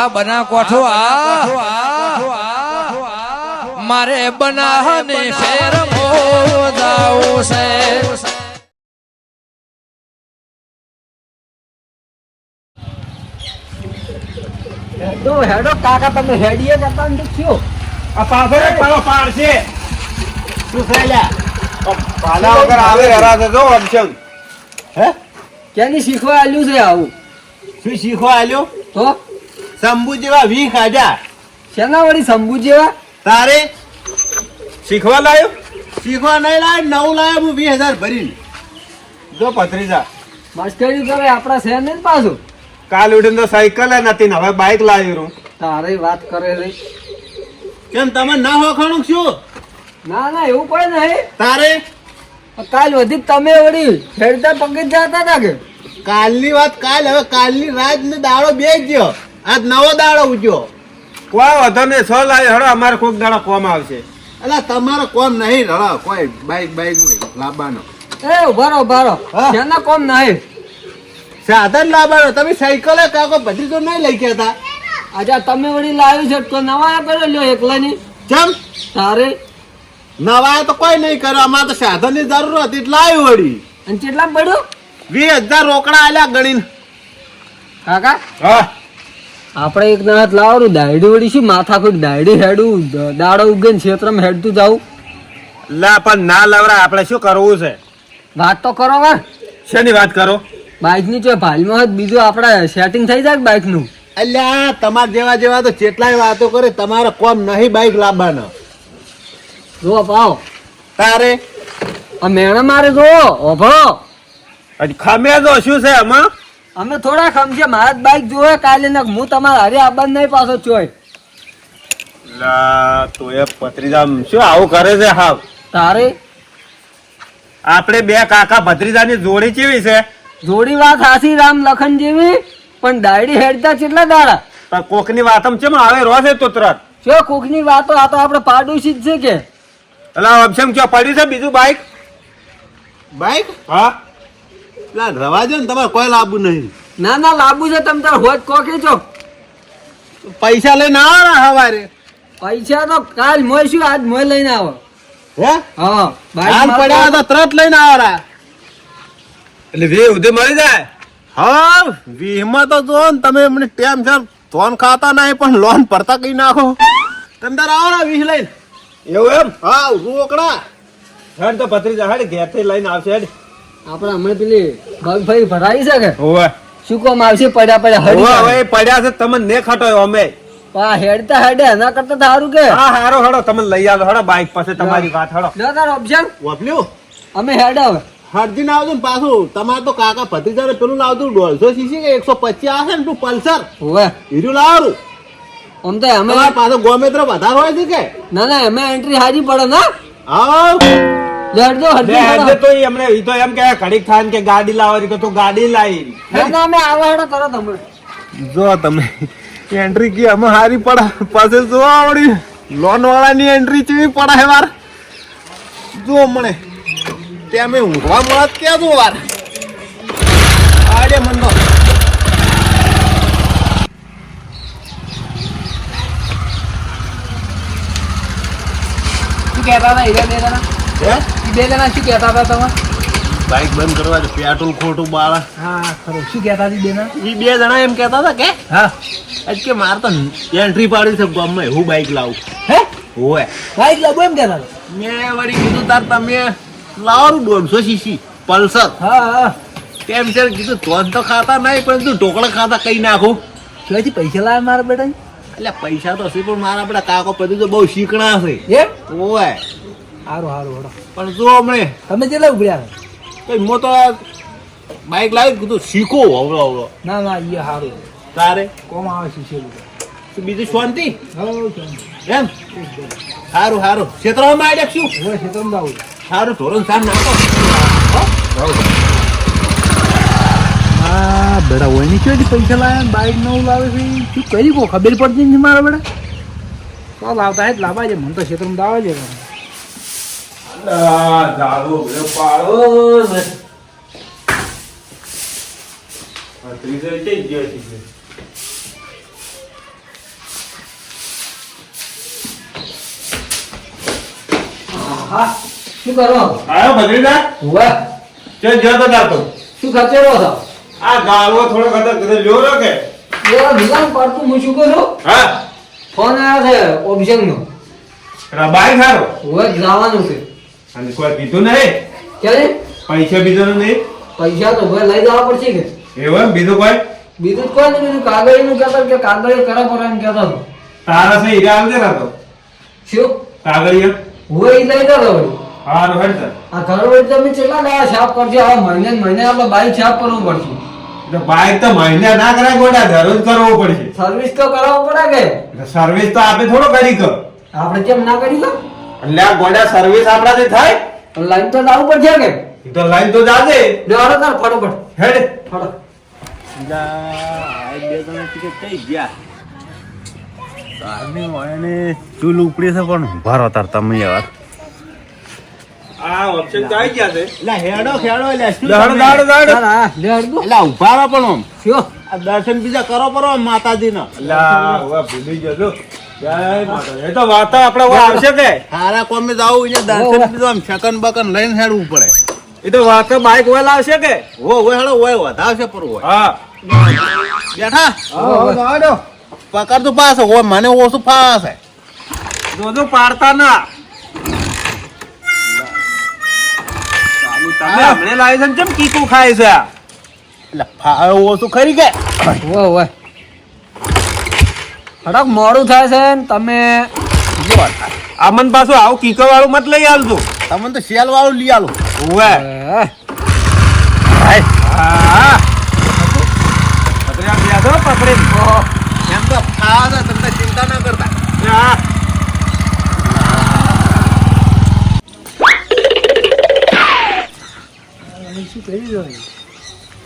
આ બના કોઠો આ. મારે બનાહને શેર મોદાવું છે. હેડો હેડો કાકા તમે હેડીએ જતા ને થયો. આ પાછળ પાડો પાડ છે. શું થયેલા પાલા વગર આવે હરા થતો હે? કેની શીખવા આલ્યું છે આવું? શું શીખવા આલ્યો? તો? શંભુ જેવા વી ખાજા શેના વળી શંભુ જેવા? તારે? શીખવા લાયો? શીખવા નહીં લાય નવું લાયો હું વીસ હજાર ભરીને. જો પથરીજા મસ્કરી કરે આપણા શહેર ને પાછું. કાલ ઉઠીને તો સાયકલ નથી ને હવે બાઇક લાવી છું તારે વાત કરે રે કેમ તમે ના હોખાણું શું? ના ના એવું કોઈ નહીં. તારે? કાલ વધી તમે વળી હેડતા પગે જતા હતા કે? કાલની વાત કાલ હવે કાલની રાત ને દાડો બે જ ગયો. આજ નવો દાડો ઉજ્યો કોઈ વધો ને છ લાવી હડો અમારે કોઈક દાડો કોમ આવશે. એટલે તમારો કોમ નહીં રડો કોઈ બાઈક બાઈક લાવવાનો એ ઉભારો ઉભારો હા. શેના કોમ નહીં? સાધન લાવવાનો તમે સાયકલ કાકો બધી તો નહીં લઈ ગયા હતા. આજે તમે વળી લાવ્યું છે તો નવા કર્યો લ્યો એકલાની. ચમ? તારે. નવા તો કોઈ નહીં કર્યો અમારે તો સાધનની જરૂર હતી એટલે આવ્યું વળી. અને કેટલા પડ્યું? વીસ હજાર રોકડા આલ્યા ગણીને. કાકા? હા. આપણે એક નાથ લાવવાનું દાયડી વળી શું માથા કોઈ દાયડી હેડું દાડો ઉગે ને ક્ષેત્રમાં હેડતું જાવું લા પણ ના લાવરા આપણે શું કરવું છે? વાત તો કરો વાર શેની વાત કરો? બાઇકની જો ભાલમાં હોત બીજું આપણે સેટિંગ થઈ જાય બાઇકનું. અલ્યા તમારા જેવા જેવા તો કેટલાય વાતો કરે તમારે કોમ નહીં બાઈક લાવવાનો. જો પાવ. તારે? આ મેણા મારે જો ઓભો. ખમે તો શું છે આમાં? અમે થોડા ખમશે મારા જ બાઇક જોવે કાલે ને હું તમારા હરે આબાદ નહીં પાછો ચોય લા તો એ પત્રીજામ શું આવું કરે છે હાવ? તારે? આપણે બે કાકા ભત્રીજાની જોડી કેવી છે? જોડી વાત હાસી રામ લખન જેવી પણ દાડી હેડતા કેટલા દાડા? પણ કોકની વાતમ છે આવે રો છે તો તરત? જો કોકની વાતો આ તો આપણે પાડોશી જ છે કે. એટલે અબસમ ક્યાં પડી છે બીજું બાઈક બાઈક હા. લા રવાજો ને તમારે કોઈ લાવવું નહીં. ના ના લાંબુ છે તમે તાર હોજ કોકે છો? પૈસા લઈને આવો ને હવારે પૈસા તો કાલ મોય આજ મોય લઈને આવો. હે? હા હાલ પડ્યા તો તરત લઈને આવરા. એટલે વે ઉધે મળી જાય? હા વીમાં તો જો ને તમે એમને ટેમ છે ફોન ખાતા નહીં પણ લોન ભરતા કઈ નાખો. તમે તાર આવો ને વીસ લઈને. એવું એમ? હા રોકડા. હેડ તો હેડ ઘેરથી લઈને આવશે હેડ. આપણે હમણાં પેલી ભાઈ ભરાઈ છે કે? હોવે. શું કોમ આવશે? પડ્યા પડ્યા હોવે હરી હવે પડ્યા છે તમને ને ખટોયો અમે. આ હેડતા હેડે એના કરતા સારું કે? હા હારો હડો તમે લઈ આવો હડો બાઈક પાસે તમારી વાત હડો લો તાર ઓપ્શન. વાપલ્યું અમે હેડ હવે. હરજીને આવજો ને પાછું. તમારે તો કાકા ભત્રીજાને પેલું લાવતું દોઢસો સીસી કે એકસો પચીસ આવે ને તું પલ્સર? હોવે. હીરું લાવવાનું. આમ તો અમે પાછો ગોમેત્ર વધારે હોય છે કે? ના ના અમે એન્ટ્રી હારી પડે ના આવ. બે હરજી તો એમને ઈ તો એમ કે ઘડીક થાય કે ગાડી લાવવાની કે તું ગાડી લાવી ના ના અમે આવા તરત હમણાં જો તમે એન્ટ્રી કી અમે હારી પડા પાસે જો આવડી. લોન વાળાની એન્ટ્રી ચેવી પડા હે વાર? જો મને તે અમે ઊંઘવા મળત ક્યાં જો વાર? આડે મનનો કહેતા હતા હીરા બે જણા શું કહેતા હતા તમે? બાઈક બંધ કરવા દે પેટ્રોલ ખોટું બાળા. હા ખરું. શું કહેતા હતી બેના? એ બે જણા એમ કહેતા હતા કે હા. આજ કે મારે તો એન્ટ્રી પાડી છે ગામમાં હું બાઈક લાવું. હે? ઓય બાઈક લાવું એમ કહેતા હતા? મેં વળી કીધું તાર તમે લાવવાનું દોઢસો સીસી પલ્સર. હા હા. તેમ છે કીધું તોન તો ખાતા નહીં પણ તું ઢોકળા ખાતા કઈ નાખું? ક્યાંથી પૈસા લાવે મારા બેટા એટલે પૈસા તો હશે પણ મારા આપડા કાકો પતિ તો બહુ શીખણા છે. એમ? ઓય સારું સારું હડો. પણ જો હમણે તમે કેટલા ઉભર્યા મો તો બાઇક લાવી કીધું શીખો અવળો હવળો ના ના એ સારું તારે? કોમ આવે શીખેલું તો બીજું શાંતિ? એમ? સારું સારું ક્ષેત્રમાં આડ્યા શું? ખેતરમાં આવું સારું ધોરણ સાર નાખો હા? બેડા હોયની ક્યાંથી પૈસા લાવ્યા બાઈક નવું લાવે છે? શું કરી કો ખબર પડતી નથી મારા બેડા લાવતા હે જ લાવવા છે મને તો ક્ષેત્રમાં દાવા છે દારૂ પાડો ને. ત્રીજો જઈ ગયો છે. શું કરો? આયો બદ્રીનાથ? હુવા ચો જો તો ડાતો શું ખર્ચે રહો છો? આ ગાળો થોડો કદર કદર લ્યો રો કે? લ્યો ભીલામ પાડતું હું શું કરું? હા. ફોન આવ્યો છે ઓફિસનો નો રબાઈ ખારો હુવા જવાનું છે. અને કોઈ કીધું નહીં? ક્યારે પૈસા બીજો નહીં? પૈસા તો ભાઈ લઈ જવા પડશે કે? એવું બીજું કોઈ? બીજું કોઈ નહીં બીજું કાગળનું કહેતા કે કાગળ કરા પર એમ કહેતા હતો તારા સે હીરા આવજે રાતો શું? કાગળિયા હું એ લઈ જતો વળી હારું હેડ તાર. આ ઘર વળી તમે કેટલા દાડા સાફ કરજો આ મહિને મહિને આપણે બાઈક સાફ કરવું પડશે. એટલે બાઈક તો મહિને ના કરાય ગોડા દરરોજ કરવો પડશે. સર્વિસ તો કરાવવું પડે કે? સર્વિસ તો આપે થોડો કરી કર આપણે કેમ ના કરી લો એટલે આ ગોડા સર્વિસ આપણાથી થાય? લાઈન તો લાવવું પડશે કે? ઈ તો લાઈન તો જાજે. લેવાનો તાર ફટાફટ હેડ. ફટો ચૂલ ઉપડી છે પણ ભરો તાર તમે યાર. આ ઓપ્શન તો આવી ગયા છે. એટલે હેડો ખેડો એટલે દાડ દાડ દાડ હા હા લે ઊભા રહો પણ આમ. આ દર્શન બીજા કરો પરો માતાજીના. હવે ભૂલી એ તો વાર્તા આપણે આવશે કે હારા કોમે જાવું અહીંયા દર્શન બીજો શકન બકન લઈને હેડવું પડે. એ તો વાર્તા બાઈક વેલા આવશે કે? હો હોય હેડો હોય વધાવશે પર હોય. હા. બેઠા? પકડ તો પાસે હોય મને ઓછું ફાસે જોજો પાડતા ના. તમે હમણે લાવી છે ને કેમ કીકું ખાય છે? એટલે ફાવે ઓછું ખરી કે? ઓ ઓય. હડક મોડું થાય છે ને તમે જો આમન પાછું આવું કીકો વાળું મત લઈ આવજો તમને તો શેલ વાળું લઈ આલું. ઓવે બેસો એમ તો ફાવે તમને ચિંતા ન કરતા.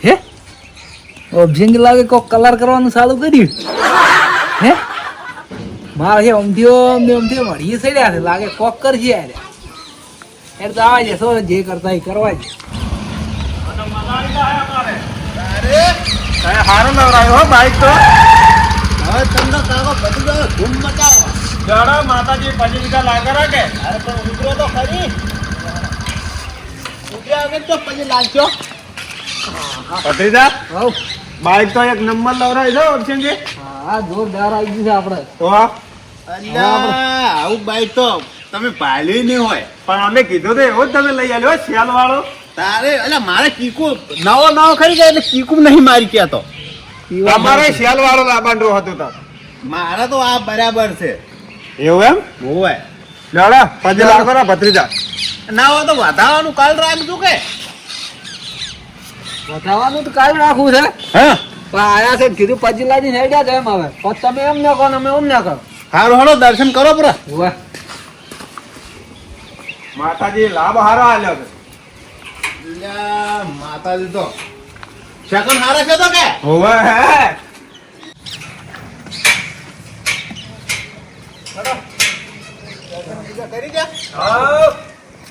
હે. ઓબ્જેક્ટ લાગે કોક કલર કરવાનું ચાલુ કર્યું? મારે છે ઉમધ્યો અમને અમથીઓ મળીએ સડ્યા છે લાગે કોક કરશે યાર યાર તો આવે છે શું જે કરતા એ કરવા જ હારો નવરાયો હો બાઈક તો હવે. તમને કાકો બધું જાઓ ધૂમ મચાવો જડો માતાજી પછી બીજા લાગે રાખે અરે પણ ઉતરો તો ખરી ઉતર્યા વગર તો પછી લાગશો ભત્રીજા બાઈક તો એક નંબર લવરાય છે ઓપ્શનજી. હા જોરદાર આવી ગયું છે આપણે. તો આવું બાઈક તો તમે પાલ્યું નહીં હોય. પણ અમે કીધું તો એવો જ તમે લઈ આવ્યો શિયાલ વાળો તારે એટલે મારે કીકુ નવો નવો ખરી ગયા એટલે કીકુ નહીં મારી કહેતો તમારે શિયાલ વાળો લાબાંડો હતો તો. મારા તો આ બરાબર છે. એવું એમ? હોય. લડા પછી લાગો ના ભત્રીજા. ના હોય તો વધારવાનું કાલ રાખજો કે. વધાવવાનું તો કાલ રાખવું છે. હા. પણ આયા છે કીધું પછી નહીં હેડ્યા છે એમ હવે. તમે એમ ના કહો અમે એમ ના કહો સારું હારો દર્શન કરો પરા. વાહ માતાજી લાભ હારો આલ્યો છે. માતાજી તો. શકન હારા છે તો કે? હોવે હે. કરી દે.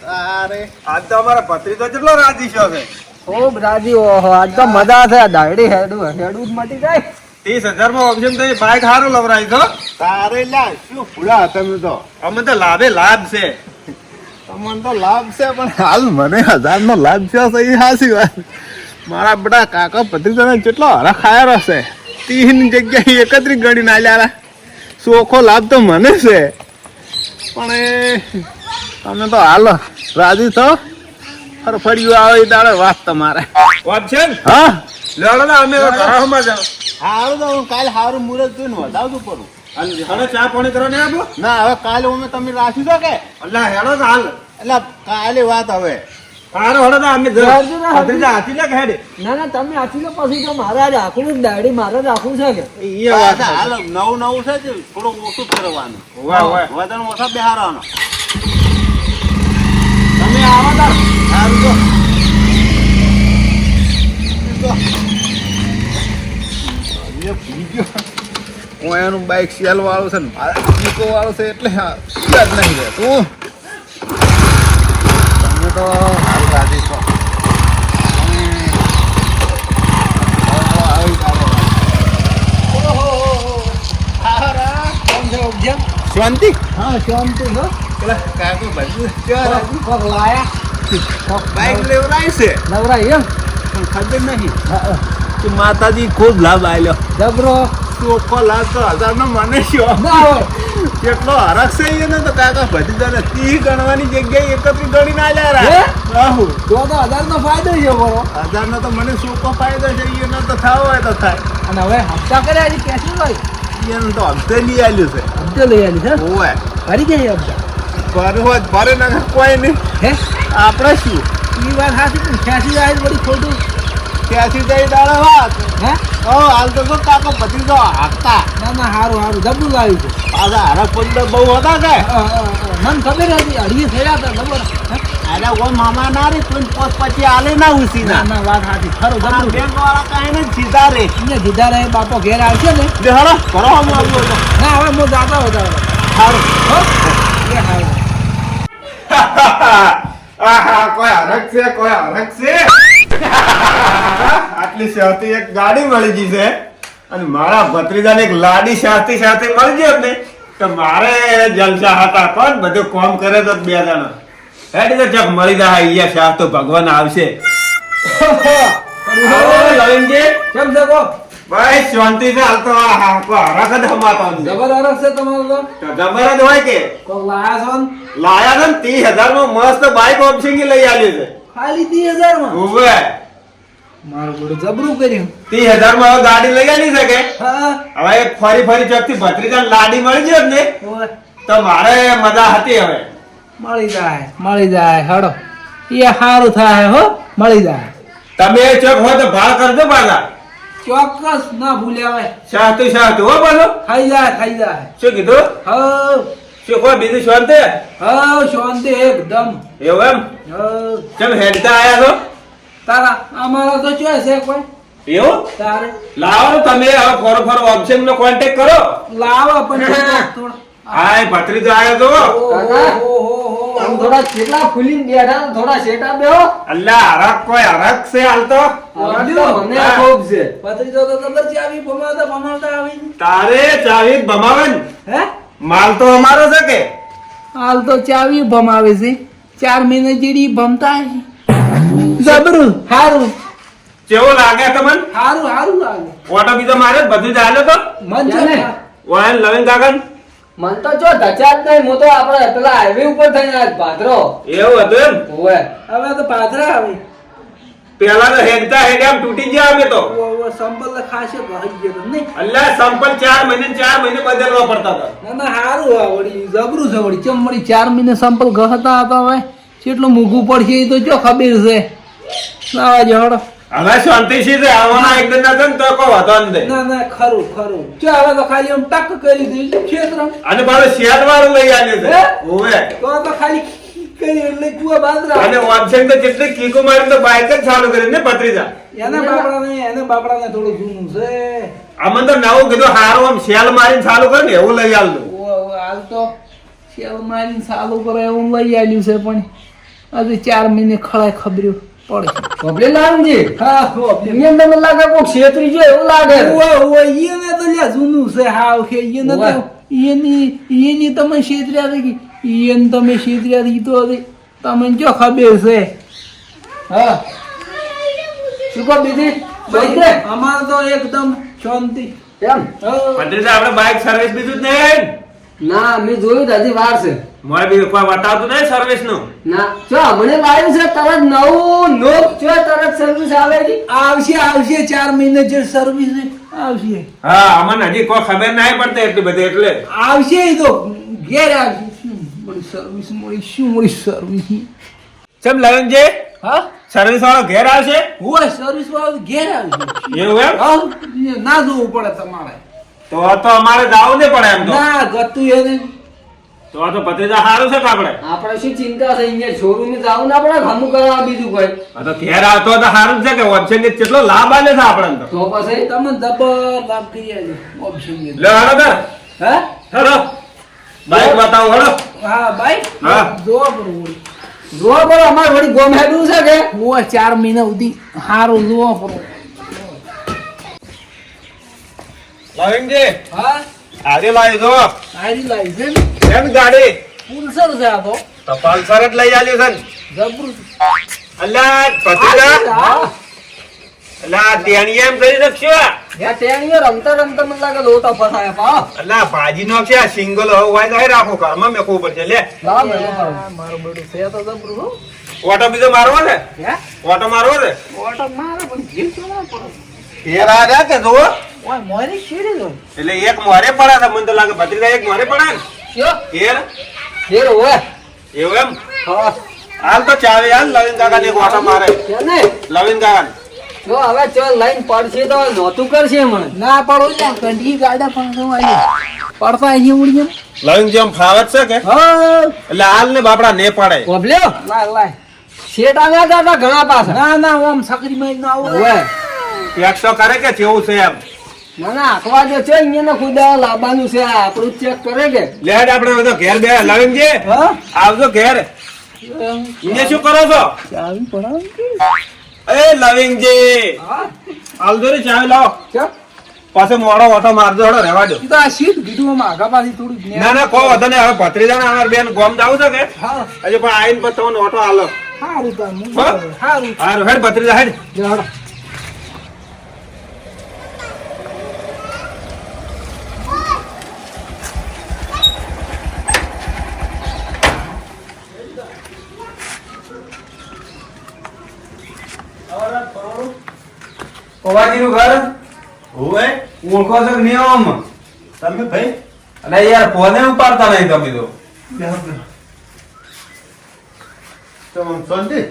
અરે. આજ તો અમારા ભત્રીજો કેટલો રાજી છો છે. ખૂબ રાજી ઓહો આજ તો મજા છે. દાડી હેડું હેડું જ મટી જાય. ત્રીસ હજારમાં ઓપ્શન તો બાઇક સારું લવરાય તો તારે લ્યા શું ભૂલા તમે તો? અમે તો લાભે લાભ છે. તમને તો લાભ છે પણ હાલ મને હજાર નો લાભ છે સહી હાસી વાત. મારા બધા કાકા ભત્રીજાને કેટલો હરા ખાયા હશે તીન જગ્યાએ એકત્રીસ ગણી ના લ્યા ચોખ્ખો લાભ તો મને છે. પણ એ તમે તો હાલ રાજી થો. ફરફડિયું આવે એ દાડે વાત તમારે. વાત છે હા? લડો અમે ઘરમાં જાઓ સારું તો હું કાલે સારું મુરત જોઈને વધાવતું પડું. અને હવે ચા પાણી કરો ને આપો? ના હવે કાલે અમે તમે રાખી દો કે? એટલે હેડો તો હાલ. એટલે કાલે વાત હવે. હારો હેડો તો અમે હેડજો ને, હાથી લે હેડે? ના ના તમે આથી તો પછી તો મારા જ આખું જ દાડી મારે જ આખું છે કે? એ વાત હાલ નવું નવું છે થોડું ઓછું કરવાનું. વાહ વાહ. વજન ઓછા બેહારવાનો. તમે આવો તાર સારું તો હું એનું બાઈક સેલ વાળું છે ને મારે જીકો વાળું છે એટલે હા યાદ નહીં રહેતું તમે તો હાલ રાજી છો. શાંતિ? હા શાંતિ છો પેલા કાકો ભત્રીજો ક્યાં રાજી? કોક લાયા. બાઈક લેવરાય છે. નવરાય એમ. પણ ખબર નહીં. હા, હા. કે માતાજી ખૂબ લાભ આલ્યો જબરો. ચોખ્ખો લાભ તો હજાર નો મને શું ના હોય. કેટલો હરખ છે એને તો કાકા ભત્રીજાને તી ગણવાની જગ્યાએ એકત્રી ગણી ના લ્યા હે? આહુ. તો તો હજાર નો ફાયદો છે બરો હજાર નો તો મને ચોખ્ખો ફાયદો છે એનો તો થાવ હોય તો થાય. અને હવે હપ્તા કર્યા છે કેશું ભાઈ? એનું તો હપ્તે લઈ આલ્યું છે. હપ્તે લઈ આવી છે? ઓય ફરી ગયા હપ્તા ભરે હોય ભારે ભરે ના કોઈ નહીં. હે? આપણે શું? એ વાત સાચી પણ ખેંચી જાય બધી ખોટું ત્યાંથી જઈ દાડે વાત હે? ઓ હાલ તો શું કાકો ભત્રીજો હાકતા. ના ના સારું હારું જબરું લાવ્યું છે. પાછા બહુ હતા કે? મને ખબર હતી અઢી થયા હતા ખબર? અરે કોઈ મામા ના રે કોઈ પોત પછી આલે ના ઉસી ના. ના વાત સાચી ખરું જબરું. બેંક વાળા કાંઈ ને સીધા રે. ને દીધા રહે બાપો ઘેર આવશે ને. જે હરો કરો આવ્યો તો. ના હવે હું જાતા હોતા સારું હો? એ હારું. આહા કોઈ હરખ છે કોઈ હરખ છે? આટલી શાંતિ એક ગાડી મળી ગઈ છે. અને મારા ભત્રીજાને એક લાડી સાથે સાથે મળી ગઈ ને તો મારે જલસા હતા. પણ બધું કોમ કરે તો બે જણા. એટલે તો ચક મળી જાય અહીંયા શાહ તો ભગવાન આવશે. કેમ છે કો? ભાઈ શાંતિ છે હાલ તો જ હમાતો. જબર છે તમારો તો? જબર જ હોય કે? કોક લાયા છો ને? લાયા ને ત્રીસ હજાર મસ્ત બાઇક લઈ આવ્યું છે. ખાલી ત્રીસ હજારમાં ઉવે. મારું બધું જબરું કર્યું. ત્રીસ હજારમાં હવે ગાડી લઈ આવી શકે? હા. હવે એક ફરી ફરી ચોકથી ભત્રીજા લાડી મળી ગયો ને તો મારે મજા હતી હવે. મળી જાય મળી જાય હડો એ સારું થાય હો મળી જાય. તમે ચોક હોય તો ભાવ કરજો પાછા. ચોક્કસ ના ભૂલ્યા હોય. શાહતું શાહતું હો બોલો ખાઈ જાય ખાઈ જાય. શું કીધું? હવ. શું કોઈ બીજું શાંતિ હા શાંતિ એકદમ. એવું એમ? કેમ હેડતા આયા છો? તારા અમારા તો શું હશે કોઈ? એવું? તારે? લાવો તમે હવે ફોરો ફોરો ઓપ્શન નો કોન્ટેક્ટ કરો. લાવો પણ થોડા- થોડા. હા એ ભત્રીજો આવ્યો તો. થોડા કેટલા ફૂલી બેઠા ને થોડા શેટા બેહો અલ્લા હરક કોઈ હરક છે હાલ તો? તો મને ખૂબ છે. ભત્રીજો તો ખબર છે આવી ભમાવતા ભમાવતા આવી. તારે ચાવી ભમાવે હે? માલ તો અમારો છે કે? હાલ તો ચાવી ભમાવે છે. ચાર મહિને જેડી ભમતા છે જબરું હારું. કેવો લાગે તમને? હારું હારું લાગે. ઓટો બીજો મારે જ બધું ચાલ્યો તો? મન છે ને? ઓય લવિંગ કાકા મન તો જો ધચા જ નહીં. હું તો આપણે પેલા હાઈવે ઉપર થઈને આજ ભાદરો. એવું હતું એમ? હવે તો પાથરા આવે. પેલા તો હેગતા હેગામ તૂટી ગયા અમે તો. સંપલ ખાશે ભાઈ ગયો નહીં? અલ્લા સંપલ ચાર મહિને ને ચાર મહિને બદલવા પડતા હતા. ના ના હારું આ વળી જબરું છે વળી. ચમ વળી ચાર મહિને સંપલ ગહતા હતા હવે કેટલું મૂઘું પડશે એ તો જો ખબર છે. ના જો હવે શાંતિ છે આવવાના એકદમ ના થાય ને તો કોઈ વાંધો નહીં. ના ના ખરું ખરું. જો હવે તો ખાલી આમ ટક કરી દીધું ક્ષેત્ર અને પાછું શેર વાળું લઈ આવ્યો છે. ઓવે. તો તો ખાલી કરી એટલે કુવા બાદરા અને ઓપ્શન તો જેટલી કીકો મારી તો બાઇક જ ચાલુ કરી ને પત્રીજા એને બાપડાને એને બાપડાને થોડું જૂનું છે. આમાં તો નવું કીધું હારું આમ શેલ મારીને ચાલુ કરે ને એવું લઈ ઓ, હાલ તો શેલ મારીને ચાલુ કરે એવું લઈ આવ્યું છે પણ હજી ચાર મહિને ખળાય ખબર્યું પડે. પબ્લિક લાલજી હા એમ તમને લાગે કોક છેતરી ગયો એવું લાગે? ઓય ઓય ઈને તો લ્યા જૂનું છે હાવ કે ઈને તો. એની એની તમે છેતરી આવી કે એને તમે હતી તો હતી તમને જો ખબર છે? હા? શું કહો બીજી? બોલતે અમારે તો એકદમ શાંતિ. એમ? હા. આપણે બાઇક સર્વિસ બીજું જ નહીં. ના મેં જોયું હજી વાર છે. મારે બી કોઈ બતાવતું નહીં સર્વિસનું. ના જો મને લાવ્યું છે તરત નવું નોક જો તરત સર્વિસ આવે આવશે આવશે ચાર મહિને જે સર્વિસ આવશે. હા અમને હજી કોઈ ખબર નહીં પડતી એટલી બધી એટલે. આવશે ઈ તો ઘેર આવશે. મળી સર્વિસ મળી શું મળી સર્વિસ ચમ લવનજી હા? સર્વિસ વાળો ઘેર આવશે? હોય સર્વિસ વાળો ઘેર આવશે. એવું એમ? હા, ના જોવું પડે તમારે. તો તો અમારે જાવું ને પડે એમ તો. ના ગતું એને તો આ તો ભત્રીજા સારું છે કે આપણે? આપણે શું ચિંતા છે અહીંયા શોરૂમ ને જાવું ના પડે હમું કરવા બીજું કોઈ? આ તો ઘેર આવતો તો સારું છે કે ઓપ્શન ને કેટલો લાભ આલે છે આપણે તો. તો પછી તમે જબર લાભ કરી ઓપ્શન લે હાલો તાર હા? હેલો બાઈક બતાવો હળો હા ભાઈ હા. જોવા પડે વળી. જોવા પડો અમારે વળી ગોમ હેડું છે કે? હું ચાર મહિના સુધી. સારું જોવા પડો લવિંગજી હા? આજે લાવી દો. સારી લાવી છે એમ ગાડી? પુલસર છે આ તો. તપાલ પલ્સર જ લઈ આલ્યો છે જબરું અલ્યા ભત્રીજા અલ્યા તેણીએ એમ કરી શકશો યા ટેણીઓ રમતા રમતા મને લાગે લોટા પા ભાજી નો છે સિંગલ હોય જાય રાખો ઘરમાં લે. છે તો જબરું ઓટો બીજો મારવો છે? ઓટો મારવો છે? ઓટો મારે પણ જીવ તો ના પડે. ફેર આ રહ્યા કે જુઓ? ઓય મોરી શેરી જો એટલે એક મોરે પડ્યા હતા મને તો લાગે ભત્રીજા એક મોરે પડ્યા ને. કયો? એવું એમ? હા. હાલ તો ચાવે હાલ લવિન કાકા ને એક ઓટો મારે. લવિન કાકા જો હવે ચો લઈને પડશે તો નોતું કરશે મને. ના પડો લ્યા કંઢી ગાડા પણ શું આવી પડતા અહીં ઉડી એમ જેમ ફાવત છે કે? હા. એટલે હાલ ને બાપડા ને પડે ઓબલ્યો લાય. લાય હતા ઘણા પાસે ના ના ઓમ સકરી માં ના આવું. હોય એક તો કરે કે કેવું છે એમ. ના ના આખવા જો છે અહીંયા ખુદ લાવવાનું છે આપણું ચેક કરે કે. લેડ આપણે બધો ઘેર બે. લવિનજી હા? આવજો ઘેર. ઇને શું કરો છો? પડાવ એ લવિંગજી. હા? આવજો રે ચાવી લાવો. ચો? પાછો મોડો ઓટો મારજો હડો રહેવા દો. તો આ સીટ કીધું આમાં પાછી થોડું ના ના કોઈ વધો નહીં. હવે ભત્રીજા ને અમાર બેન ગોમ જાવું છે કે? હા. હજુ પણ આઈને પછી તમને ઓટો આલો. હારું તો હું હા? સારું. હારું હેડ ભત્રીજા હેડ. હાલો. પવાજીનું ઘર? હોવે. ઓળખો છો કે નહીં આમ તમે ભાઈ? અરે યાર ફોને ઉપાડતા નહીં તમે તો. શાંતિ.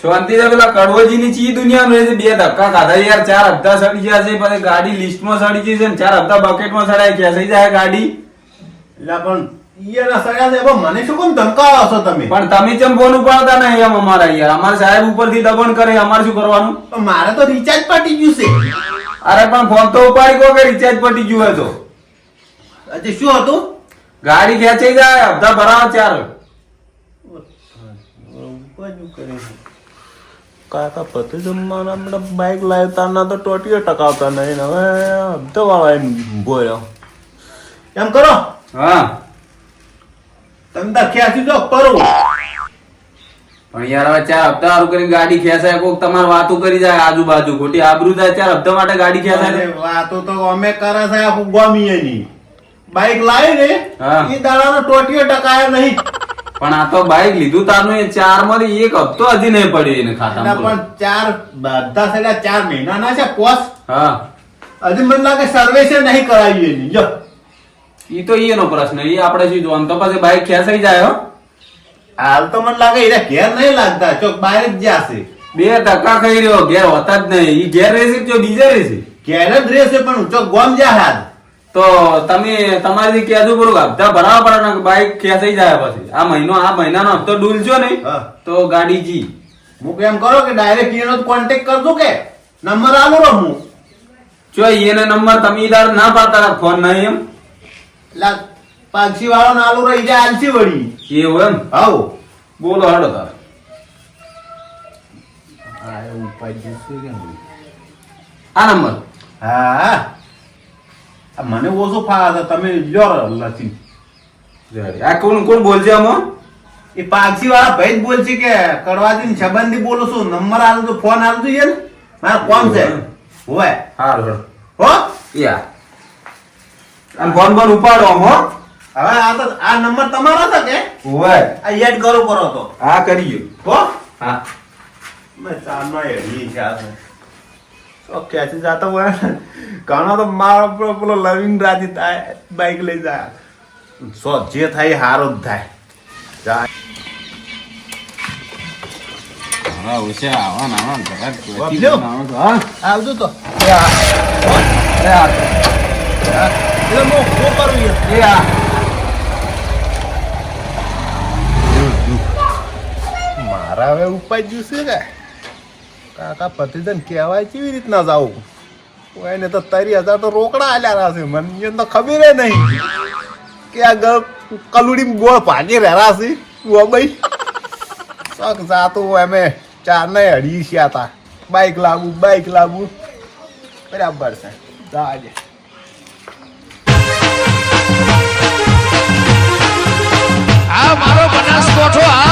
શાંતિ તો પેલા કડવોજી ની ચી દુનિયા રહે છે બે ધક્કા ખાધા યાર ચાર હપ્તા સડી ગયા છે પછી ગાડી લિસ્ટમાં સડી ગઈ છે ને ચાર હપ્તા બકેટમાં સડાય ગયા થઈ જાય ગાડી? એટલે પણ મને શું કેમ ધમકાવો છો તમે? પણ તમે ચમ ફોન ઉપાડતા નહીં એમ અમારા યાર અમારા સાહેબ ઉપરથી દબણ કરે અમારે શું કરવાનું? મારે તો રિચાર્જ પટી ગયું છે. અરે પણ ફોન તો ઉપાડી ગયો કે રિચાર્જ પટી ગયું હોય તો? હજી શું હતું? ગાડી ખેંચી જાય હપ્તા ભરાવો ચાર. કાકા પતિ જમવાના આપણે બાઇક લાવતા ના તો ટોટીઓ ટકાવતા નહીં હવે હપ્તો વાળા એમ બોલ્યો એમ કરો. હા. તમે તો ખેંચી દો પરો. પણ યાર હવે ચાર હપ્તા વાળું કરીને ગાડી ખેંચાય કોક તમારે વાતો કરી જાય આજુબાજુ. ખોટી આબરૂ થાય ચાર હપ્તા માટે ગાડી ખેંચાય વાતો તો અમે કરે છે આખું ગોમીએની બાઈક લાવી ને એ દાડાનો ટોટીઓ ટકાયો નહીં. પણ આ તો બાઈક લીધું તારનું એ ચારમાંથી એક હપ્તો હજી નહીં પડ્યો એને ખાતા પણ ચાર બધા સગા ચાર મહિનાના છે પોસ હા. હજી મને લાગે છે નહીં કરાવી એની. જો. ઈ તો એનો પ્રશ્ન. ઈ આપણે શું જોવાનું? તો પછી બાઈક ખેંચાઈ જાય હો? હાલ તો મને લાગે એને ઘેર નહીં લાગતા. ચોક બહાર જ જશે બે ધક્કા ખાઈ રહ્યો? ઘેર હોતા જ નહીં. ઈ ઘેર રહેશે તો બીજે રહેશે? ઘેર જ રહેશે પણ ચોક ગોમ જા હાલ. તો તમે તમારી કહેજો કે હપ્તા ભરાવા પડે ને બાઈક ખેંચાઈ જાય પછી? આ મહિનો આ મહિનાનો હપ્તો ડૂલજો ને તો ગાડી જી. હું એમ કરો કે ડાયરેક્ટ એનો કોન્ટેક્ટ કરજો કે નંબર આલો રહો જો એને નંબર તમે ના પાડતા ફોન નહીં એમ. એટલે પાક્ષી વાળો ને આલો રહી જાય આલસી વળી એવું એમ? હાઉ બોલો હાડો તાર. આ નંબર. હા. મને ઓછો ફાવે તમે લ્યો લખી આ કોણ કોણ બોલજે આમાં? એ પાક્ષી વાળા ભાઈ જ બોલશે કે કડવાજી સંબંધી બોલો છું નંબર આલો તો ફોન આલો જોઈએ ને મારે કોણ છે. હોય હારું. હો? યા. અને ફોન ફોન ઉપાડો હો. હવે આ તો આ નંબર તમારો હતો કે? હોય. આ યાદ કરો કરો તો. હા કરી ગયો હો? હા. મેં ચારનો હેડી છે આ તો. તો જાતો હોય. ઘણો તો મારો પેલો પેલો લવિંગ રાજી થાય બાઈક લઈ જાય. સો જે થાય હારો જ થાય. જાય. હા ઓછા આવા નાવા ઘરાક હા. આવજો તો. આ આ મારા હવે ઉપાય જ્યુસે કે. કાકા પતિજન કહેવાય કેવી રીતના જાવું? એને તો તારી હજાર તો રોકડા આલ્યા છે મને તો ખબર નહીં કે આ કલુડી ગોળ ભાગી રહેરા છે ભાઈ શક જાતું અમે ચાર ને અઢી છે હતા બાઈક લાવું બાઈક લાવું બરાબર છે. જાજે આ મારો બનાસકોઠો આ